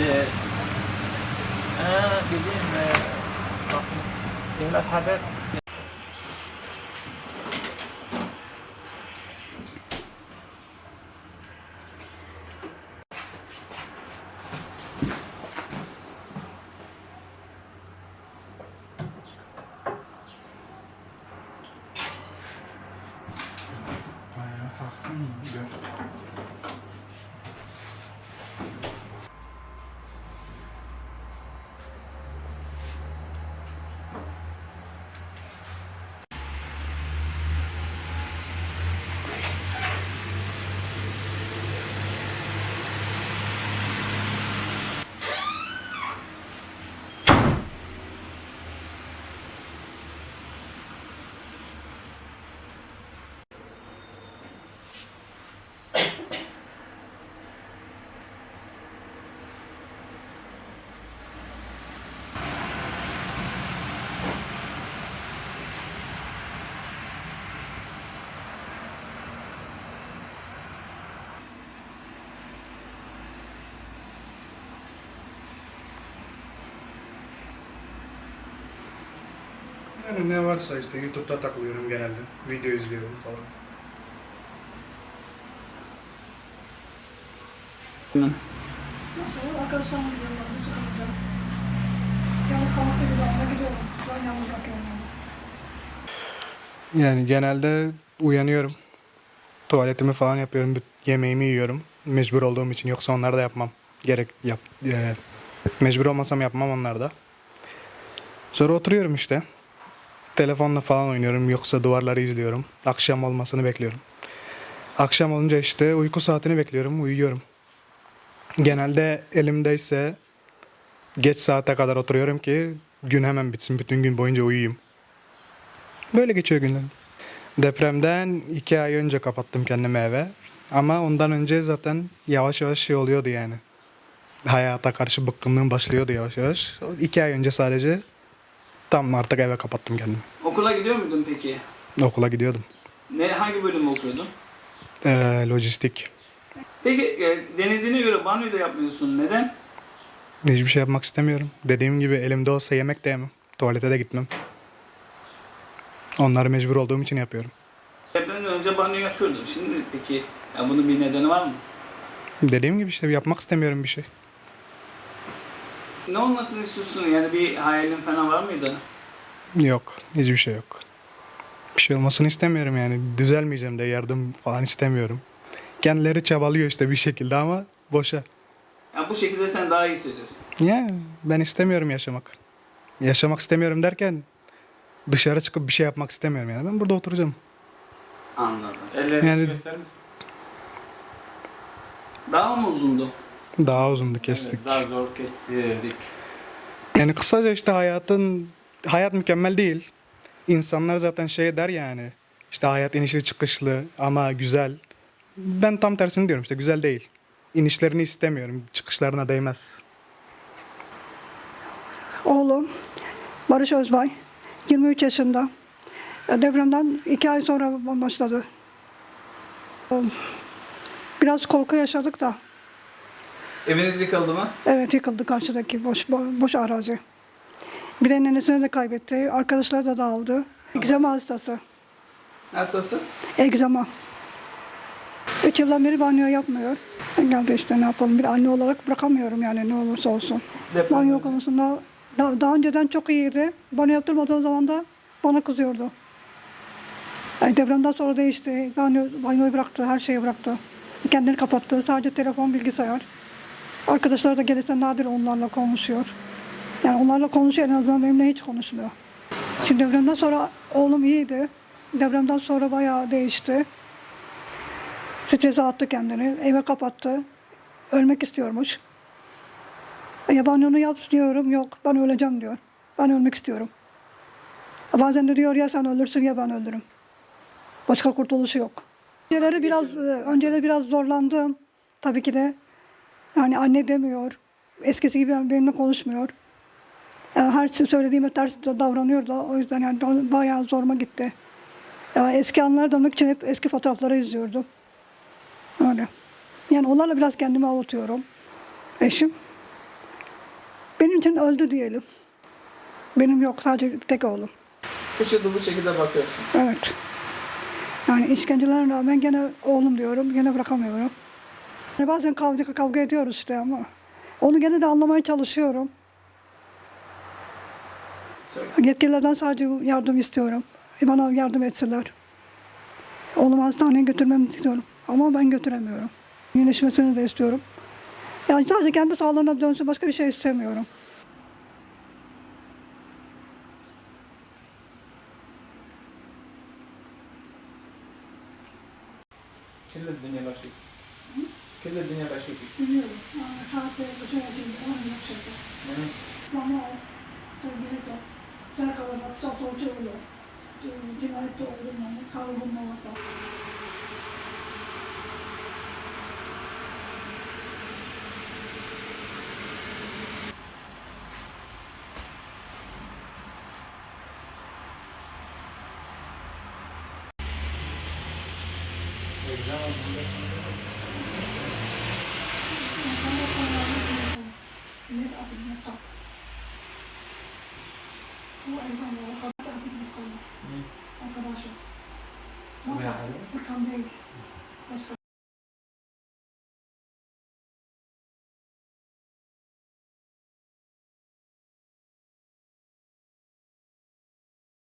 Ee, ha, bileyim. E, bakın. Biraz Yani ne varsa işte YouTube'da takılıyorum genelde. Video izliyorum falan. Gidiyorum. Yalnız gidiyorum. Ben yalnız yani. Yani genelde uyanıyorum. Tuvaletimi falan yapıyorum. Yemeğimi yiyorum. Mecbur olduğum için yoksa onları da yapmam. Gerek yap. e, mecbur olmasam yapmam onları da. Sonra oturuyorum işte. Telefonla falan oynuyorum yoksa duvarları izliyorum. Akşam olmasını bekliyorum. Akşam olunca işte uyku saatini bekliyorum, uyuyorum. Genelde elimdeyse geç saate kadar oturuyorum ki gün hemen bitsin. Bütün gün boyunca uyuyayım. Böyle geçiyor günlerim. Depremden iki ay önce kapattım kendimi eve. Ama ondan önce zaten yavaş yavaş şey oluyordu yani. Hayata karşı bıkkınlığım başlıyordu yavaş yavaş. İki ay önce sadece tam artık eve kapattım kendimi. Okula gidiyor muydun peki? Okula gidiyordum. Ne hangi bölüm okuyordun? Ee, lojistik. Peki e, denediğine göre banyo da yapmıyorsun. Neden? Hiçbir şey yapmak istemiyorum. Dediğim gibi elimde olsa yemek de yemem. Tuvalete de gitmem. Onları mecbur olduğum için yapıyorum. Depremden önce banyo yapıyordun. Şimdi peki ya bunun bir nedeni var mı? Dediğim gibi işte yapmak istemiyorum bir şey. Ne olmasını istiyorsun? Yani bir hayalin falan var mıydı? Yok. Hiçbir şey yok. Bir şey olmasını istemiyorum yani. Düzelmeyeceğim de yardım falan istemiyorum. Kendileri çabalıyor işte bir şekilde ama boşa. Ya bu şekilde sen daha iyi hissediyorsun. Ya ben istemiyorum yaşamak. Yaşamak istemiyorum derken dışarı çıkıp bir şey yapmak istemiyorum yani. Ben burada oturacağım. Anladım. Ellerini Yani- gösterir misin? Daha mı uzundu? Daha uzundu kestik. Evet, zar zor kestirdik. Yani kısaca işte hayatın hayat mükemmel değil. İnsanlar zaten şey der yani. İşte hayat inişli çıkışlı ama güzel. Ben tam tersini diyorum işte güzel değil. İnişlerini istemiyorum. Çıkışlarına değmez. Oğlum Barış Özbay. 23 yaşında. Depremden iki ay sonra başladı. Biraz korku yaşadık da. Eviniz yıkıldı mı? Evet yıkıldı karşıdaki boş bo- boş arazi. Bir de nenesini de kaybetti. Arkadaşları da dağıldı. Egzama hastası. Nasılsın? Egzama. Üç yıldan beri banyo yapmıyor. Geldi işte ne yapalım. Bir anne olarak bırakamıyorum yani ne olursa olsun. Deprem Banyo konusunda daha, daha önceden çok iyiydi. Banyo yaptırmadığım zaman da bana kızıyordu. Yani depremden sonra değişti. Banyo, banyoyu bıraktı, her şeyi bıraktı. Kendini kapattı. Sadece telefon, bilgisayar. Arkadaşlar da gelirse nadir onlarla konuşuyor. Yani onlarla konuşuyor en azından benimle hiç konuşmuyor. Şimdi depremden sonra oğlum iyiydi. Depremden sonra bayağı değişti. Strese attı kendini. Eve kapattı. Ölmek istiyormuş. Ya ben onu yap diyorum. Yok ben öleceğim diyor. Ben ölmek istiyorum. Bazen de diyor ya sen ölürsün ya ben ölürüm. Başka kurtuluşu yok. Önceleri biraz, önceleri biraz zorlandım. Tabii ki de. Yani anne demiyor. Eskisi gibi benimle konuşmuyor. Yani her şey söylediğime ters davranıyor da o yüzden yani ba- bayağı zoruma gitti. Yani eski anlara dönmek için hep eski fotoğrafları izliyordum. Öyle. Yani onlarla biraz kendimi avutuyorum. Eşim Benim için öldü diyelim. Benim yok sadece tek oğlum. Üç yıldır bu şekilde bakıyorsun. Evet. Yani işkencelerine rağmen gene oğlum diyorum, gene bırakamıyorum. Hani bazen kavga, kavga ediyoruz işte ama. Onu gene de anlamaya çalışıyorum. Yetkililerden sadece yardım istiyorum. Bana yardım etsinler. Oğlumu hastaneye götürmemi istiyorum. Ama ben götüremiyorum. İyileşmesini de istiyorum. Yani sadece kendi sağlığına dönsün başka bir şey istemiyorum. Kirli dünya başı. Kiedy dnia da siebie? Nie wiem, ale czwartek, bo się jakiś on nie przyjdzie. Mamo, to gdzie to? Serkala bak sasa uçuyorlar. Cinayet oldu yani, kavgın oldu. Exam, evden yola kadar hafif kalma. Arkadaşım. Ne yapalım? Furkan değil. Başka